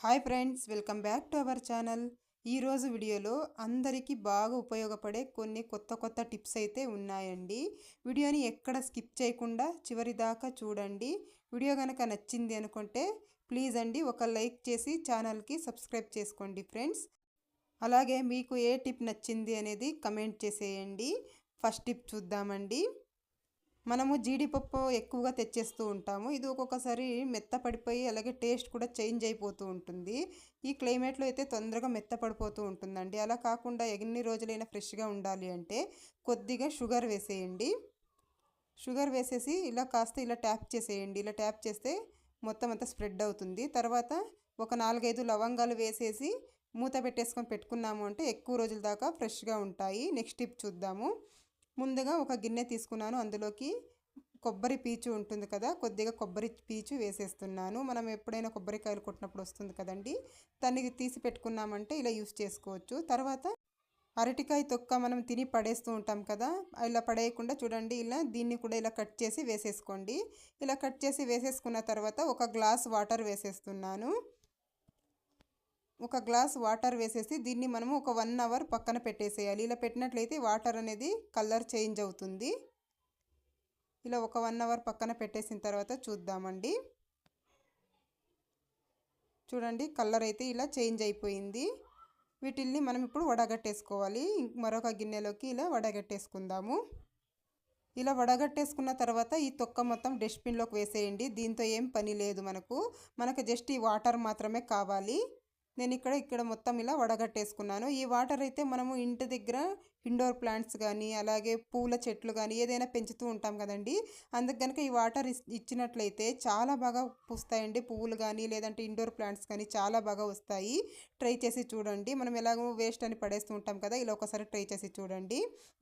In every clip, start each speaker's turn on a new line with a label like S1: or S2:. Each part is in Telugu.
S1: Hi friends welcome back to our channel. ఈరోజు వీడియోలో అందరికీ బాగా ఉపయోగపడే కొన్ని కొత్త కొత్త టిప్స్ అయితే ఉన్నాయండి. వీడియోని ఎక్కడ స్కిప్ చేయకుండా చివరి దాకా చూడండి. వీడియో కనుక నచ్చింది అనుకుంటే ప్లీజ్ అండి ఒక లైక్ చేసి ఛానల్కి సబ్స్క్రైబ్ చేసుకోండి ఫ్రెండ్స్. అలాగే మీకు ఏ టిప్ నచ్చింది అనేది కమెంట్ చేసేయండి. ఫస్ట్ టిప్ చూద్దామండి. మనము జీడిపప్పు ఎక్కువగా తెచ్చేస్తూ ఉంటాము. ఇది ఒక్కొక్కసారి మెత్తపడిపోయి అలాగే టేస్ట్ కూడా చేంజ్ అయిపోతూ ఉంటుంది. ఈ క్లైమేట్లో అయితే తొందరగా మెత్తపడిపోతూ ఉంటుందండి. అలా కాకుండా ఎన్ని రోజులైనా ఫ్రెష్గా ఉండాలి అంటే కొద్దిగా షుగర్ వేసేయండి. షుగర్ వేసేసి ఇలా కాస్త ఇలా ట్యాప్ చేసేయండి. ఇలా ట్యాప్ చేస్తే మొత్తం అంతా స్ప్రెడ్ అవుతుంది. తర్వాత ఒక నాలుగైదు లవంగాలు వేసేసి మూత పెట్టేసుకొని పెట్టుకున్నాము అంటే ఎక్కువ రోజుల దాకా ఫ్రెష్గా ఉంటాయి. నెక్స్ట్ టిప్ చూద్దాము. ముందుగా ఒక గిన్నె తీసుకున్నాను. అందులోకి కొబ్బరి పీచు ఉంటుంది కదా కొద్దిగా కొబ్బరి పీచు వేసేస్తున్నాను. మనం ఎప్పుడైనా కొబ్బరికాయలు కొట్టినప్పుడు వస్తుంది కదండి దాన్ని తీసి పెట్టుకున్నామంటే ఇలా యూస్ చేసుకోవచ్చు. తర్వాత అరటికాయ తొక్క మనం తిని పడేస్తూ ఉంటాం కదా ఇలా పడేయకుండా చూడండి ఇలా దీన్ని కూడా ఇలా కట్ చేసి వేసేసుకోండి. ఇలా కట్ చేసి వేసేసుకున్న తర్వాత ఒక గ్లాస్ వాటర్ వేసేస్తున్నాను. ఒక గ్లాస్ వాటర్ వేసేసి దీన్ని మనము ఒక వన్ అవర్ పక్కన పెట్టేసేయాలి. ఇలా పెట్టినట్లయితే వాటర్ అనేది కలర్ చేంజ్ అవుతుంది. ఇలా ఒక వన్ అవర్ పక్కన పెట్టేసిన తర్వాత చూద్దామండి. చూడండి కలర్ అయితే ఇలా చేంజ్ అయిపోయింది. వీటిల్ని మనం ఇప్పుడు వడగట్టేసుకోవాలి. మరొక గిన్నెలోకి ఇలా వడగట్టేసుకుందాము. ఇలా వడగట్టేసుకున్న తర్వాత ఈ తొక్క మొత్తం డస్ట్బిన్లోకి వేసేయండి. దీంతో ఏం పని లేదు మనకు. మనకు జస్ట్ ఈ వాటర్ మాత్రమే కావాలి. నేను ఇక్కడ ఇక్కడ మొత్తం ఇలా వడగట్టేసుకున్నాను. ఈ వాటర్ అయితే మనము ఇంటి దగ్గర ఇండోర్ ప్లాంట్స్ కానీ అలాగే పూల చెట్లు కానీ ఏదైనా పెంచుతూ ఉంటాం కదండి. అందుకు కనుక ఈ వాటర్ ఇచ్చినట్లయితే చాలా బాగా పూస్తాయండి. పువ్వులు కానీ లేదంటే ఇండోర్ ప్లాంట్స్ కానీ చాలా బాగా వస్తాయి. ట్రై చేసి చూడండి. మనం ఎలాగో వేస్ట్ అని పడేస్తూ ఉంటాం కదా ఇలా ఒకసారి ట్రై చేసి చూడండి.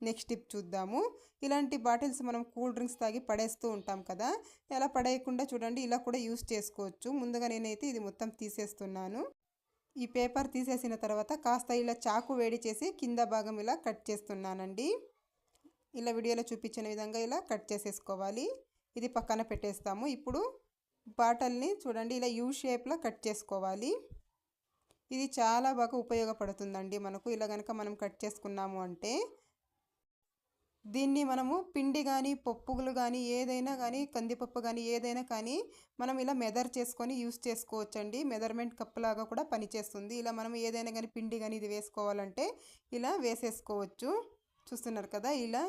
S1: నెక్స్ట్ టిప్ చూద్దాము. ఇలాంటి బాటిల్స్ మనం కూల్ డ్రింక్స్ తాగి పడేస్తూ ఉంటాం కదా ఎలా పడేయకుండా చూడండి. ఇలా కూడా యూస్ చేసుకోవచ్చు. ముందుగా నేనైతే ఇది మొత్తం తీసేస్తున్నాను. ఈ పేపర్ తీసేసిన తర్వాత కాస్త ఇలా చాకు వేడి చేసి కింద భాగం ఇలా కట్ చేస్తున్నానండి. ఇలా వీడియోలో చూపించిన విధంగా ఇలా కట్ చేసేసుకోవాలి. ఇది పక్కన పెట్టేస్తాము. ఇప్పుడు బాటల్ని చూడండి ఇలా యూ షేప్లో కట్ చేసుకోవాలి. ఇది చాలా బాగా ఉపయోగపడుతుందండి మనకు. ఇలా కనుక మనం కట్ చేసుకున్నాము అంటే దీన్ని మనము పిండి కానీ పప్పులు కానీ ఏదైనా కానీ కందిపప్పు కానీ ఏదైనా కానీ మనం ఇలా మెదర్ చేసుకొని యూస్ చేసుకోవచ్చండి. మెదర్మెంట్ కప్ లాగా కూడా పనిచేస్తుంది ఇలా మనం ఏదైనా కానీ పిండి కానీ ఇది వేసుకోవాలంటే ఇలా వేసేసుకోవచ్చు. చూస్తున్నారు కదా ఇలా.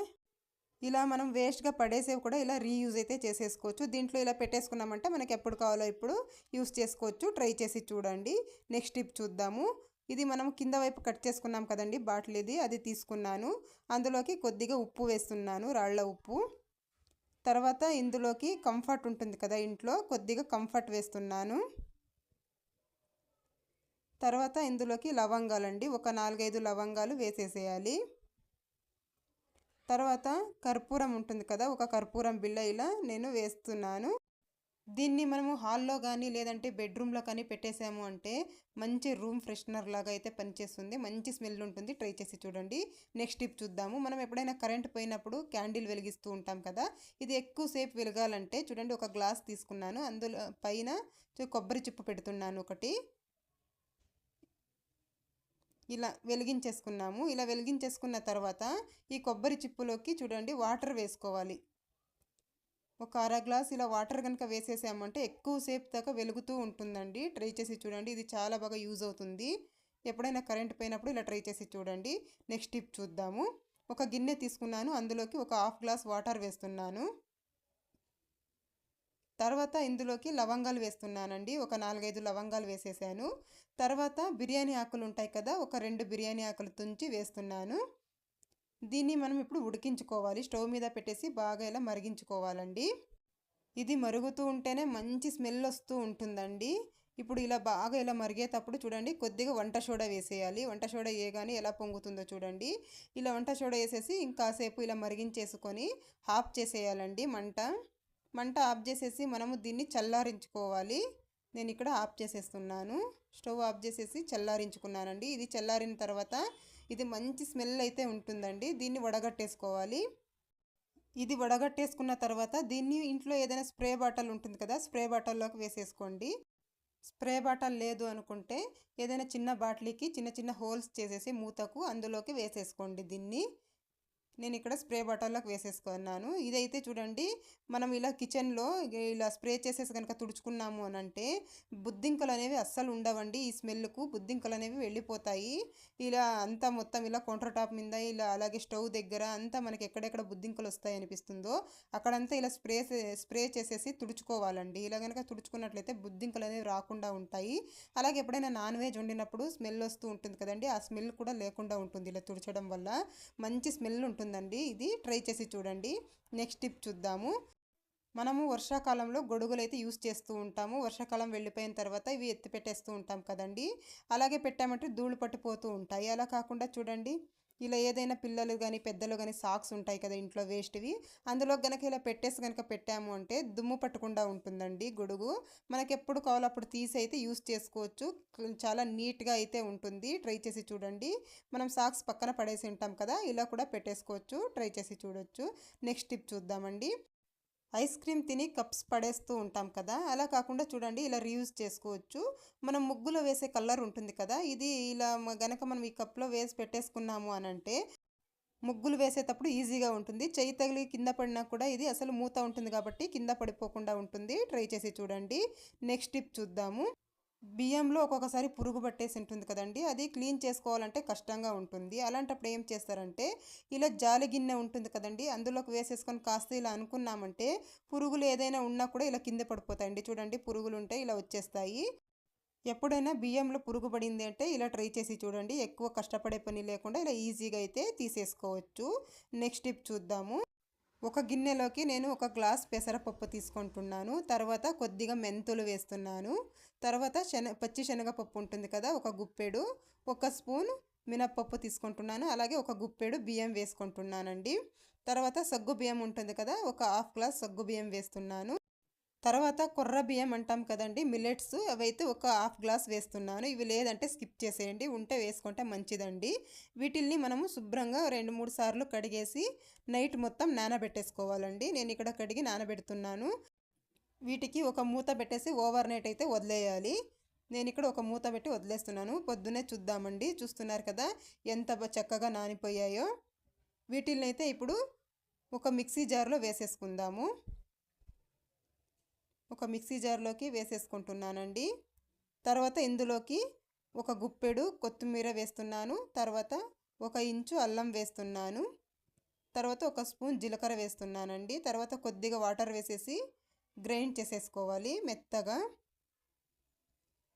S1: ఇలా మనం వేస్ట్గా పడేసేవి కూడా ఇలా రీయూజ్ అయితే చేసేసుకోవచ్చు. దీంట్లో ఇలా పెట్టేసుకున్నామంటే మనకి ఎప్పుడు కావాలో ఇప్పుడు యూస్ చేసుకోవచ్చు. ట్రై చేసి చూడండి. నెక్స్ట్ టిప్ చూద్దాము. ఇది మనం కింద వైపు కట్ చేసుకున్నాం కదండి బాటిల్ ఇది అది తీసుకున్నాను. అందులోకి కొద్దిగా ఉప్పు వేస్తున్నాను రాళ్ళ ఉప్పు. తర్వాత ఇందులోకి కంఫర్ట్ ఉంటుంది కదా ఇంట్లో కొద్దిగా కంఫర్ట్ వేస్తున్నాను. తర్వాత ఇందులోకి లవంగాలండి ఒక నాలుగైదు లవంగాలు వేసేసేయాలి. తర్వాత కర్పూరం ఉంటుంది కదా ఒక కర్పూరం బిళ్ళ ఇలా నేను వేస్తున్నాను. దీన్ని మనము హాల్లో కానీ లేదంటే బెడ్రూమ్లో కానీ పెట్టేసాము అంటే మంచి రూమ్ ఫ్రెషనర్ లాగా అయితే పనిచేస్తుంది. మంచి స్మెల్ ఉంటుంది. ట్రై చేసి చూడండి. నెక్స్ట్ టిప్ చూద్దాము. మనం ఎప్పుడైనా కరెంట్ పోయినప్పుడు క్యాండిల్ వెలిగిస్తూ ఉంటాం కదా! ఇది ఎక్కువసేపు వెలగాలంటే చూడండి ఒక గ్లాస్ తీసుకున్నాను. అందులో పైన కొబ్బరి చిప్పు పెడుతున్నాను ఒకటి. ఇలా వెలిగించేసుకున్నాము. ఇలా వెలిగించేసుకున్న తర్వాత ఈ కొబ్బరి చిప్పులోకి చూడండి వాటర్ వేసుకోవాలి. ఒక అర గ్లాస్ ఇలా వాటర్ కనుక వేసేసామంటే ఎక్కువసేపు దాకా వెలుగుతూ ఉంటుందండి. ట్రై చేసి చూడండి. ఇది చాలా బాగా యూజ్ అవుతుంది. ఎప్పుడైనా కరెంట్ పోయినప్పుడు ఇలా ట్రై చేసి చూడండి. నెక్స్ట్ టిప్ చూద్దాము. ఒక గిన్నె తీసుకున్నాను. అందులోకి ఒక హాఫ్ గ్లాస్ వాటర్ వేస్తున్నాను. తర్వాత ఇందులోకి లవంగాలు వేస్తున్నానండి. ఒక నాలుగైదు లవంగాలు వేసేసాను. తర్వాత బిర్యానీ ఆకులు ఉంటాయి కదా ఒక రెండు బిర్యానీ ఆకులు తుంచి వేస్తున్నాను. దీన్ని మనం ఇప్పుడు ఉడికించుకోవాలి. స్టవ్ మీద పెట్టేసి బాగా ఇలా మరిగించుకోవాలండి. ఇది మరుగుతూ ఉంటేనే మంచి స్మెల్ వస్తూ ఉంటుందండి. ఇప్పుడు ఇలా బాగా ఇలా మరిగేటప్పుడు చూడండి కొద్దిగా వంట సోడా వేసేయాలి. వంట సోడా వేయగానే ఎలా పొంగుతుందో చూడండి. ఇలా వంట సోడా వేసేసి ఇంకాసేపు ఇలా మరిగించేసుకొని ఆఫ్ చేసేయాలండి మంట. మంట ఆఫ్ చేసేసి మనము దీన్ని చల్లారించుకోవాలి. నేను ఇక్కడ ఆఫ్ చేసేస్తున్నాను. స్టవ్ ఆఫ్ చేసేసి చల్లారించుకున్నానండి. ఇది చల్లారిన తర్వాత ఇది మంచి స్మెల్ అయితే ఉంటుందండి. దీన్ని వడగట్టేసుకోవాలి. ఇది వడగట్టేసుకున్న తర్వాత దీన్ని ఇంట్లో ఏదైనా స్ప్రే బాటిల్ ఉంటుంది కదా స్ప్రే బాటిల్లోకి వేసేసుకోండి. స్ప్రే బాటిల్ లేదు అనుకుంటే ఏదైనా చిన్న బాటిల్కి చిన్న చిన్న హోల్స్ చేసేసి మూతకు అందులోకి వేసేసుకోండి దీన్ని. నేను ఇక్కడ స్ప్రే బాటిల్లోకి వేసేసుకున్నాను. ఇదైతే చూడండి మనం ఇలా కిచెన్లో ఇలా స్ప్రే చేసేసి కనుక తుడుచుకున్నాము అని అంటే బుద్ధింకలు అనేవి అస్సలు ఉండవండి. ఈ స్మెల్కు బుద్ధింకలు అనేవి వెళ్ళిపోతాయి. ఇలా అంతా మొత్తం ఇలా కౌంటర్ టాప్ మీద ఇలా అలాగే స్టవ్ దగ్గర అంతా మనకి ఎక్కడెక్కడ బుద్ధింకలు వస్తాయి అనిపిస్తుందో అక్కడంతా ఇలా స్ప్రే స్ప్రే చేసేసి తుడుచుకోవాలండి. ఇలా కనుక తుడుచుకున్నట్లయితే బుద్ధింకలు అనేవి రాకుండా ఉంటాయి. అలాగే ఎప్పుడైనా నాన్ వెజ్ వండినప్పుడు స్మెల్ వస్తూ ఉంటుంది కదండి ఆ స్మెల్ కూడా లేకుండా ఉంటుంది ఇలా తుడచడం వల్ల. మంచి స్మెల్ ఉంటుంది. ఉంటుందండి ఇది ట్రై చేసి చూడండి. నెక్స్ట్ టిప్ చూద్దాము. మనము వర్షాకాలంలో గొడుగులు అయితే యూస్ చేస్తూ ఉంటాము. వర్షాకాలం వెళ్ళిపోయిన తర్వాత ఇవి ఎత్తి పెట్టేస్తూ ఉంటాం కదండి. అలాగే పెట్టామంటే ధూళి పట్టిపోతూ ఉంటాయి. అలా కాకుండా చూడండి. ఇలా ఏదైనా పిల్లలు కానీ పెద్దలు కానీ సాక్స్ ఉంటాయి కదా ఇంట్లో వేస్ట్వి. అందులో కనుక ఇలా పెట్టేసి కనుక పెట్టాము అంటే దుమ్ము పట్టకుండా ఉంటుందండి గొడుగు. మనకి ఎప్పుడు కావాలో అప్పుడు తీసి అయితే యూస్ చేసుకోవచ్చు. చాలా నీట్గా అయితే ఉంటుంది. ట్రై చేసి చూడండి. మనం సాక్స్ పక్కన పడేసి ఉంటాం కదా ఇలా కూడా పెట్టేసుకోవచ్చు. ట్రై చేసి చూడొచ్చు. నెక్స్ట్ టిప్ చూద్దామండి. ఐస్ క్రీమ్ తిని కప్స్ పడేస్తూ ఉంటాం కదా. అలా కాకుండా చూడండి ఇలా రీయూజ్ చేసుకోవచ్చు. మనం ముగ్గులో వేసే కలర్ ఉంటుంది కదా. ఇది ఇలా గనక మనం ఈ కప్లో వేసి పెట్టేసుకున్నాము అని అంటే ముగ్గులు వేసేటప్పుడు ఈజీగా ఉంటుంది. చెయ్యి తగిలి కింద పడినా కూడా ఇది అసలు మూత ఉంటుంది కాబట్టి కింద పడిపోకుండా ఉంటుంది. ట్రై చేసి చూడండి. నెక్స్ట్ టిప్ చూద్దాము. బియ్యంలో ఒక్కొక్కసారి పురుగు పట్టేసి ఉంటుంది కదండి అది క్లీన్ చేసుకోవాలంటే కష్టంగా ఉంటుంది. అలాంటప్పుడు ఏం చేస్తారంటే ఇలా జాలి గిన్నె ఉంటుంది కదండి అందులోకి వేసేసుకొని కాస్త ఇలా అనుకున్నామంటే పురుగులు ఏదైనా ఉన్నా కూడా ఇలా కింద పడిపోతాయండి. చూడండి పురుగులు ఉంటే ఇలా వచ్చేస్తాయి. ఎప్పుడైనా బియ్యంలో పురుగు పడింది అంటే ఇలా ట్రై చేసి చూడండి. ఎక్కువ కష్టపడే పని లేకుండా ఇలా ఈజీగా అయితే తీసేసుకోవచ్చు. నెక్స్ట్ టిప్ చూద్దాము. ఒక గిన్నెలోకి నేను ఒక గ్లాస్ పెసరపప్పు తీసుకుంటున్నాను. తర్వాత కొద్దిగా మెంతులు వేస్తున్నాను. తర్వాత శన పచ్చి శనగపప్పు ఉంటుంది కదా ఒక గుప్పెడు ఒక స్పూన్ మినప్పప్పు తీసుకుంటున్నాను. అలాగే ఒక గుప్పెడు బియ్యం వేసుకుంటున్నానండి. తర్వాత సగ్గు బియ్యం ఉంటుంది కదా ఒక హాఫ్ గ్లాస్ సగ్గు బియ్యం వేస్తున్నాను. తర్వాత కొర్ర బియ్యం అంటాం కదండి మిల్లెట్స్ అవైతే ఒక హాఫ్ గ్లాస్ వేస్తున్నాను. ఇవి లేదంటే స్కిప్ చేసేయండి. ఉంటే వేసుకుంటే మంచిదండి. వీటిల్ని మనము శుభ్రంగా రెండు మూడు సార్లు కడిగేసి నైట్ మొత్తం నానబెట్టేసుకోవాలండి. నేను ఇక్కడ కడిగి నానబెడుతున్నాను. వీటికి ఒక మూత పెట్టేసి ఓవర్ నైట్ అయితే వదిలేయాలి. నేను ఇక్కడ ఒక మూత పెట్టి వదిలేస్తున్నాను. పొద్దున్నే చూద్దామండి. చూస్తున్నారు కదా ఎంత చక్కగా నానిపోయాయో. వీటిల్ని అయితే ఇప్పుడు ఒక మిక్సీ జార్లో వేసేసుకుందాము. ఒక మిక్సీ జార్లోకి వేసేసుకుంటున్నానండి. తర్వాత ఇందులోకి ఒక గుప్పెడు కొత్తిమీర వేస్తున్నాను. తర్వాత ఒక ఇంచు అల్లం వేస్తున్నాను. తర్వాత ఒక స్పూన్ జీలకర్ర వేస్తున్నానండి. తర్వాత కొద్దిగా వాటర్ వేసేసి గ్రైండ్ చేసేసుకోవాలి. మెత్తగా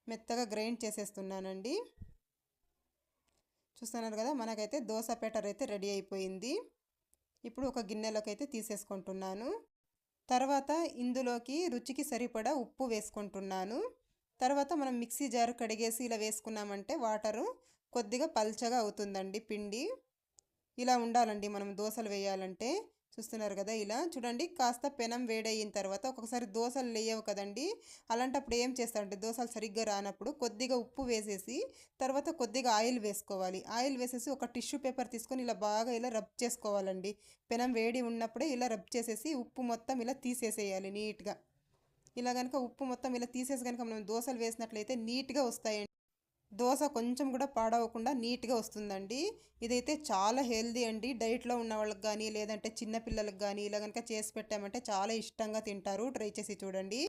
S1: మెత్తగా గ్రైండ్ చేసేస్తున్నానండి. చూస్తున్నారు కదా మనకైతే దోశ పేటర్ అయితే రెడీ అయిపోయింది. ఇప్పుడు ఒక గిన్నెలోకి అయితే తీసేసుకుంటున్నాను. తర్వాత ఇందులోకి రుచికి సరిపడా ఉప్పు వేసుకుంటున్నాను. తర్వాత మనం మిక్సీ జారు కడిగేసి ఇలా వేసుకున్నామంటే వాటరు కొద్దిగా పల్చగా అవుతుందండి పిండి. ఇలా ఉండాలండి మనం దోశలు వేయాలంటే. చూస్తున్నారు కదా ఇలా. చూడండి కాస్త పెనం వేడయిన తర్వాత ఒక్కొక్కసారి దోశలు లేయవు కదండి. అలాంటప్పుడు ఏం చేస్తారంటే దోశలు సరిగ్గా రానప్పుడు కొద్దిగా ఉప్పు వేసేసి తర్వాత కొద్దిగా ఆయిల్ వేసుకోవాలి. ఆయిల్ వేసేసి ఒక టిష్యూ పేపర్ తీసుకొని ఇలా బాగా ఇలా రబ్ చేసుకోవాలండి. పెనం వేడి ఉన్నప్పుడే ఇలా రబ్ చేసేసి ఉప్పు మొత్తం ఇలా తీసేసేయాలి నీట్గా. ఇలా కనుక ఉప్పు మొత్తం ఇలా తీసేసి కనుక మనం దోశలు వేసినట్లయితే నీట్గా వస్తాయండి. దోశ కొంచెం కూడా పాడవకుండా నీట్గా వస్తుందండి. ఇదైతే చాలా హెల్దీ అండి. డైట్లో ఉన్న వాళ్ళకి కానీ లేదంటే చిన్నపిల్లలకు కానీ ఇలా కనుక చేసి పెట్టామంటే చాలా ఇష్టంగా తింటారు. ట్రై చేసి చూడండి.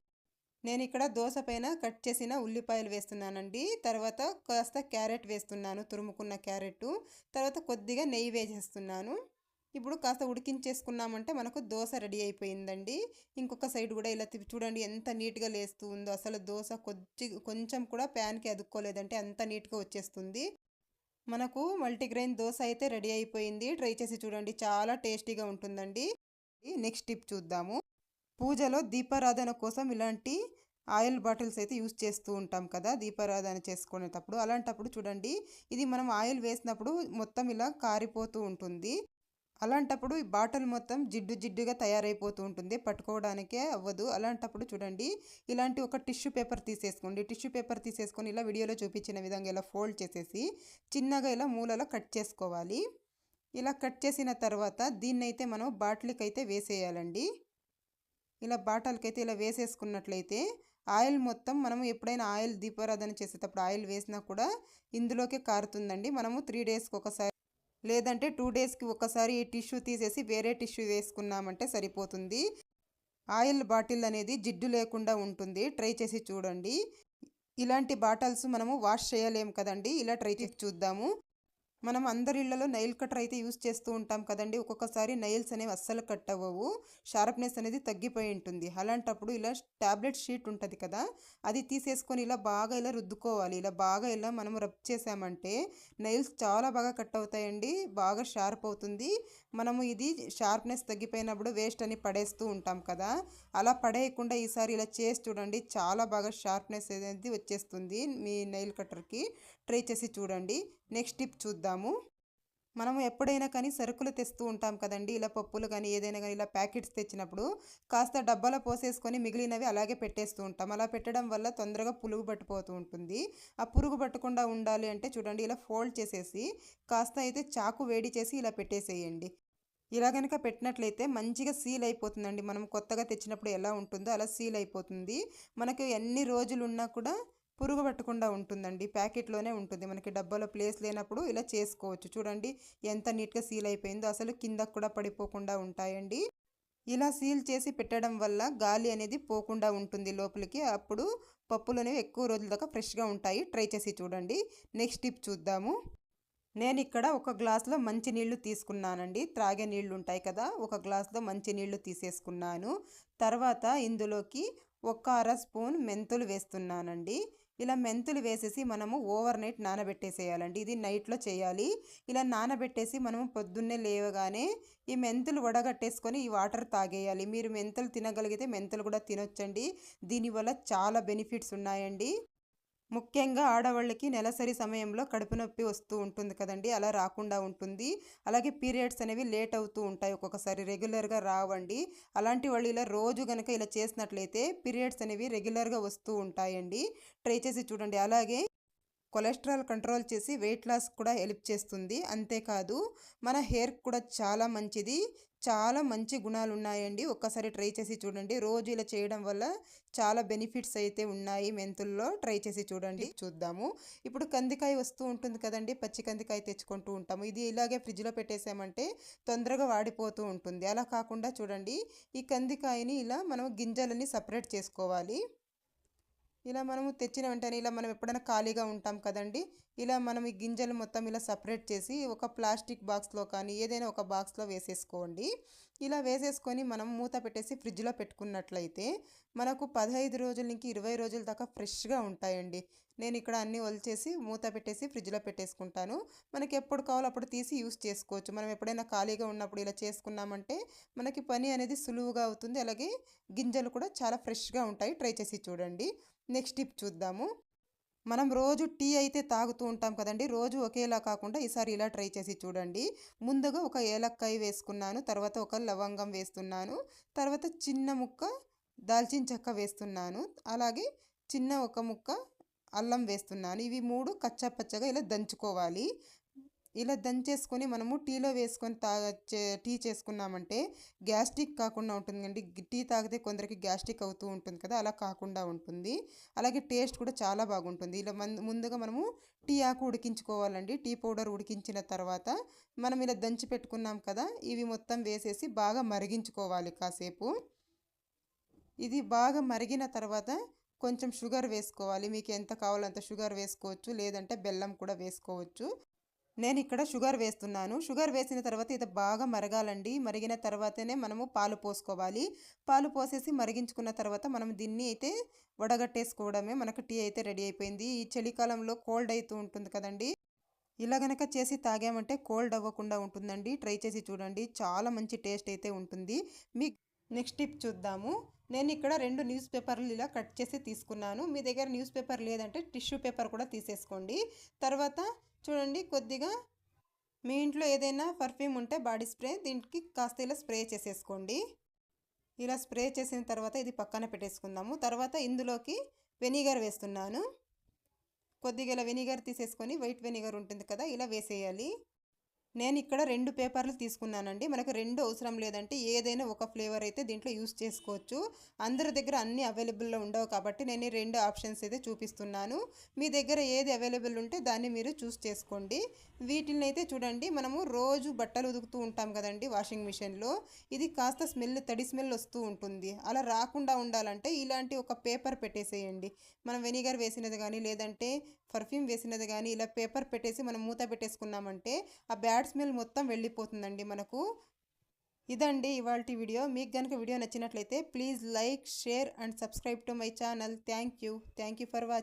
S1: నేను ఇక్కడ దోశ పైన కట్ చేసిన ఉల్లిపాయలు వేస్తున్నానండి. తర్వాత కాస్త క్యారెట్ వేస్తున్నాను తురుముకున్న క్యారెట్ తర్వాత కొద్దిగా నెయ్యి వేసేస్తున్నాను. ఇప్పుడు కాస్త ఉడికించేసుకున్నామంటే మనకు దోశ రెడీ అయిపోయిందండి. ఇంకొక సైడ్ కూడా ఇలా చూడండి ఎంత నీట్గా లేస్తూ ఉందో. అసలు దోశ కొద్ది కొంచెం కూడా ప్యాన్కి అదుక్కోలేదంటే అంత నీట్గా వచ్చేస్తుంది. మనకు మల్టీగ్రెయిన్ దోశ అయితే రెడీ అయిపోయింది. ట్రై చేసి చూడండి. చాలా టేస్టీగా ఉంటుందండి. నెక్స్ట్ టిప్ చూద్దాము. పూజలో దీపారాధన కోసం ఇలాంటి ఆయిల్ బాటిల్స్ అయితే యూస్ చేస్తూ ఉంటాం కదా దీపారాధన చేసుకునేటప్పుడు. అలాంటప్పుడు చూడండి. ఇది మనం ఆయిల్ వేసినప్పుడు మొత్తం ఇలా కారిపోతూ ఉంటుంది. అలాంటప్పుడు ఈ బాటిల్ మొత్తం జిడ్డు జిడ్డుగా తయారైపోతూ ఉంటుంది. పట్టుకోవడానికే అవ్వదు. అలాంటప్పుడు చూడండి ఇలాంటి ఒక టిష్యూ పేపర్ తీసేసుకోండి. టిష్యూ పేపర్ తీసేసుకొని ఇలా వీడియోలో చూపించిన విధంగా ఇలా ఫోల్డ్ చేసేసి చిన్నగా ఇలా మూలలో కట్ చేసుకోవాలి. ఇలా కట్ చేసిన తర్వాత దీన్నైతే మనం బాటిల్కి అయితే వేసేయాలండి. ఇలా బాటిల్కి అయితే ఇలా వేసేసుకున్నట్లయితే ఆయిల్ మొత్తం మనము ఎప్పుడైనా ఆయిల్ దీపారాధన చేసేటప్పుడు ఆయిల్ వేసినా కూడా ఇందులోకే కారుతుందండి. మనము త్రీ డేస్కి ఒకసారి లేదంటే టూ డేస్కి ఒకసారి ఈ టిష్యూ తీసేసి వేరే టిష్యూ వేసుకున్నామంటే సరిపోతుంది. ఆయిల్ బాటిల్ అనేది జిడ్డు లేకుండా ఉంటుంది. ట్రై చేసి చూడండి. ఇలాంటి బాటిల్స్ మనము వాష్ చేయలేము కదండి. ఇలా ట్రై చేసి చూద్దాము. మనం అందరి ఇళ్ళలో నైల్ కటర్ అయితే యూస్ చేస్తూ ఉంటాం కదండి. ఒక్కొక్కసారి నైల్స్ అనేవి అస్సలు కట్ అవ్వవు. షార్ప్నెస్ అనేది తగ్గిపోయి ఉంటుంది. అలాంటప్పుడు ఇలా ట్యాబ్లెట్ షీట్ ఉంటుంది కదా అది తీసేసుకొని ఇలా బాగా ఇలా రుద్దుకోవాలి. ఇలా బాగా ఇలా మనం రబ్ చేసామంటే నైల్స్ చాలా బాగా కట్ అవుతాయండి. బాగా షార్ప్ అవుతుంది. మనము ఇది షార్ప్నెస్ తగ్గిపోయినప్పుడు వేస్ట్ అని పడేస్తూ ఉంటాం కదా. అలా పడేయకుండా ఈసారి ఇలా చేసి చూడండి. చాలా బాగా షార్ప్నెస్ అనేది వచ్చేస్తుంది మీ నైల్ కట్టర్కి. ట్రై చేసి చూడండి. నెక్స్ట్ టిప్ చూద్దాము. మనం ఎప్పుడైనా కానీ సరుకులు తెస్తూ ఉంటాం కదండి. ఇలా పప్పులు కానీ ఏదైనా కానీ ఇలా ప్యాకెట్స్ తెచ్చినప్పుడు కాస్త డబ్బాలో పోసేసుకొని మిగిలినవి అలాగే పెట్టేస్తూ ఉంటాం. అలా పెట్టడం వల్ల తొందరగా పులుగు పట్టిపోతూ ఉంటుంది. ఆ పురుగు పట్టకుండా ఉండాలి అంటే చూడండి ఇలా ఫోల్డ్ చేసేసి కాస్త అయితే చాకు వేడి చేసి ఇలా పెట్టేసేయండి. ఇలా కనుక పెట్టినట్లయితే మంచిగా సీల్ అయిపోతుందండి. మనం కొత్తగా తెచ్చినప్పుడు ఎలా ఉంటుందో అలా సీల్ అయిపోతుంది. మనకు ఎన్ని రోజులు ఉన్నా కూడా పురుగు పట్టకుండా ఉంటుందండి. ప్యాకెట్లోనే ఉంటుంది. మనకి డబ్బాలో ప్లేస్ లేనప్పుడు ఇలా చేసుకోవచ్చు. చూడండి ఎంత నీట్గా సీల్ అయిపోయిందో. అసలు కిందకు కూడా పడిపోకుండా ఉంటాయండి. ఇలా సీల్ చేసి పెట్టడం వల్ల గాలి అనేది పోకుండా ఉంటుంది లోపలికి. అప్పుడు పప్పులు అనేవి ఎక్కువ రోజుల దాకా ఫ్రెష్గా ఉంటాయి. ట్రై చేసి చూడండి. నెక్స్ట్ టిప్ చూద్దాము. నేను ఇక్కడ ఒక గ్లాస్లో మంచి నీళ్ళు తీసుకున్నానండి. త్రాగే నీళ్ళు ఉంటాయి కదా ఒక గ్లాస్లో మంచి నీళ్ళు తీసేసుకున్నాను. తర్వాత ఇందులోకి ఒక అర స్పూన్ మెంతులు వేస్తున్నానండి. ఇలా మెంతులు వేసేసి మనము ఓవర్ నైట్ నానబెట్టేసేయాలండి. ఇది నైట్లో చేయాలి. ఇలా నానబెట్టేసి మనము పొద్దున్నే లేవగానే ఈ మెంతులు వడగట్టేసుకొని ఈ వాటర్ తాగేయాలి. మీరు మెంతులు తినగలిగితే మెంతులు కూడా తినొచ్చండి. దీనివల్ల చాలా బెనిఫిట్స్ ఉన్నాయండి. ముఖ్యంగా ఆడవాళ్ళకి నెలసరి సమయంలో కడుపు నొప్పి వస్తూ ఉంటుంది కదండి అలా రాకుండా ఉంటుంది. అలాగే పీరియడ్స్ అనేవి లేట్ అవుతూ ఉంటాయి. ఒక్కొక్కసారి రెగ్యులర్గా రావండి. అలాంటి వాళ్ళు ఇలా రోజు కనుక ఇలా చేసినట్లయితే పీరియడ్స్ అనేవి రెగ్యులర్గా వస్తూ ఉంటాయండి. ట్రై చేసి చూడండి. అలాగే కొలెస్ట్రాల్ కంట్రోల్ చేసి వెయిట్ లాస్ కూడా హెల్ప్ చేస్తుంది. అంతేకాదు మన హెయిర్ కూడా చాలా మంచిది. చాలా మంచి గుణాలు ఉన్నాయండి. ఒక్కసారి ట్రై చేసి చూడండి. రోజు ఇలా చేయడం వల్ల చాలా బెనిఫిట్స్ అయితే ఉన్నాయి. మెంతుల్లో ట్రై చేసి చూడండి. చూద్దాము. ఇప్పుడు కందికాయ వస్తూ ఉంటుంది కదండి. పచ్చి కందికాయ తెచ్చుకుంటూ ఉంటాము. ఇది ఇలాగే ఫ్రిడ్జ్లో పెట్టేసామంటే తొందరగా వాడిపోతూ ఉంటుంది. అలా కాకుండా చూడండి. ఈ కందికాయని ఇలా మనం గింజలని సపరేట్ చేసుకోవాలి. ఇలా మనము తెచ్చిన వెంటనే ఇలా మనం ఎప్పుడైనా ఖాళీగా ఉంటాం కదండి. ఇలా మనం ఈ గింజలు మొత్తం ఇలా సపరేట్ చేసి ఒక ప్లాస్టిక్ బాక్స్లో కానీ ఏదైనా ఒక బాక్స్లో వేసేసుకోండి. ఇలా వేసేసుకొని మనం మూత పెట్టేసి ఫ్రిడ్జ్లో పెట్టుకున్నట్లయితే మనకు పదహైదు రోజుల నుంచి ఇరవై రోజుల దాకా ఫ్రెష్గా ఉంటాయండి. నేను ఇక్కడ అన్నీ వలిచేసి మూత పెట్టేసి ఫ్రిడ్జ్లో పెట్టేసుకుంటాను. మనకి ఎప్పుడు కావాలో అప్పుడు తీసి యూస్ చేసుకోవచ్చు. మనం ఎప్పుడైనా ఖాళీగా ఉన్నప్పుడు ఇలా చేసుకున్నామంటే మనకి పని అనేది సులువుగా అవుతుంది. అలాగే గింజలు కూడా చాలా ఫ్రెష్గా ఉంటాయి. ట్రై చేసి చూడండి. నెక్స్ట్ టిప్ చూద్దాము. మనం రోజు టీ అయితే తాగుతూ ఉంటాం కదండి. రోజు ఒకేలా కాకుండా ఈసారి ఇలా ట్రై చేసి చూడండి. ముందుగా ఒక ఏలక్కాయ వేసుకున్నాను తర్వాత ఒక లవంగం వేస్తున్నాను తర్వాత చిన్న ముక్క దాల్చిన చెక్క వేస్తున్నాను అలాగే చిన్న ఒక ముక్క అల్లం వేస్తున్నాను. ఇవి మూడు కచ్చా పచ్చగా ఇలా దంచుకోవాలి. ఇలా దంచేసుకొని మనము టీలో వేసుకొని తా టీ చేసుకున్నామంటే గ్యాస్ట్రిక్ కాకుండా ఉంటుందండి. టీ తాగితే కొందరికి గ్యాస్ట్రిక్ అవుతూ ఉంటుంది కదా అలా కాకుండా ఉంటుంది. అలాగే టేస్ట్ కూడా చాలా బాగుంటుంది. ఇలా ముందుగా మనము టీ ఆకు ఉడికించుకోవాలండి. టీ పౌడర్ ఉడికించిన తర్వాత మనం ఇలా దంచి పెట్టుకున్నాం కదా ఇవి మొత్తం వేసేసి బాగా మరిగించుకోవాలి కాసేపు. ఇది బాగా మరిగిన తర్వాత కొంచెం షుగర్ వేసుకోవాలి. మీకు ఎంత కావాలో అంత షుగర్ వేసుకోవచ్చు లేదంటే బెల్లం కూడా వేసుకోవచ్చు. నేను ఇక్కడ షుగర్ వేస్తున్నాను. షుగర్ వేసిన తర్వాత ఇది బాగా మరగాలండి. మరిగిన తర్వాతనే మనము పాలు పోసుకోవాలి. పాలు పోసేసి మరిగించుకున్న తర్వాత మనం దీన్ని అయితే వడగట్టేసుకోవడమే. మనకు టీ అయితే రెడీ అయిపోయింది. ఈ చలికాలంలో కోల్డ్ అవుతూ ఉంటుంది కదండి. ఇలా గనక చేసి తాగామంటే కోల్డ్ అవ్వకుండా ఉంటుందండి. ట్రై చేసి చూడండి. చాలా మంచి టేస్ట్ అయితే ఉంటుంది. మీ నెక్స్ట్ టిప్ చూద్దాము. నేను ఇక్కడ రెండు న్యూస్ పేపర్లు ఇలా కట్ చేసి తీసుకున్నాను. మీ దగ్గర న్యూస్ పేపర్ లేదంటే టిష్యూ పేపర్ కూడా తీసేసుకోండి. తర్వాత చూడండి కొద్దిగా మీ ఇంట్లో ఏదైనా పర్ఫ్యూమ్ ఉంటే బాడీ స్ప్రే దీనికి కాస్త ఇలా స్ప్రే చేసేసుకోండి. ఇలా స్ప్రే చేసిన తర్వాత ఇది పక్కన పెట్టేసుకుందాము. తర్వాత ఇందులోకి వెనిగర్ వేస్తున్నాను. కొద్దిగా ఇలా వెనిగర్ తీసేసుకొని వైట్ వెనిగర్ ఉంటుంది కదా ఇలా వేసేయాలి. నేను ఇక్కడ రెండు పేపర్లు తీసుకున్నానండి. మనకు రెండు అవసరం లేదంటే ఏదైనా ఒక ఫ్లేవర్ అయితే దీంట్లో యూస్ చేసుకోవచ్చు. అందరి దగ్గర అన్ని అవైలబుల్లో ఉండవు కాబట్టి నేను ఈ రెండు ఆప్షన్స్ అయితే చూపిస్తున్నాను. మీ దగ్గర ఏది అవైలబుల్ ఉంటే దాన్ని మీరు చూస్ చేసుకోండి. వీటిని అయితే చూడండి. మనము రోజు బట్టలు ఉదుకుతూ ఉంటాం కదండి వాషింగ్ మిషన్లో. ఇది కాస్త స్మెల్ తడి స్మెల్ వస్తూ ఉంటుంది. అలా రాకుండా ఉండాలంటే ఇలాంటి ఒక పేపర్ పెట్టేసేయండి. మనం వెనిగర్ వేసినది కానీ లేదంటే పర్ఫ్యూమ్ వేసినది కానీ ఇలా పేపర్ పెట్టేసి మనం మూత పెట్టేసుకున్నామంటే ఆ బ్యాడ్ స్మెల్ మొత్తం వెళ్ళిపోతుందండి మనకు. ఇదండి ఇవాళ వీడియో. మీకు కనుక వీడియో నచ్చినట్లయితే please like share and subscribe to my channel. Thank you. Thank you for watching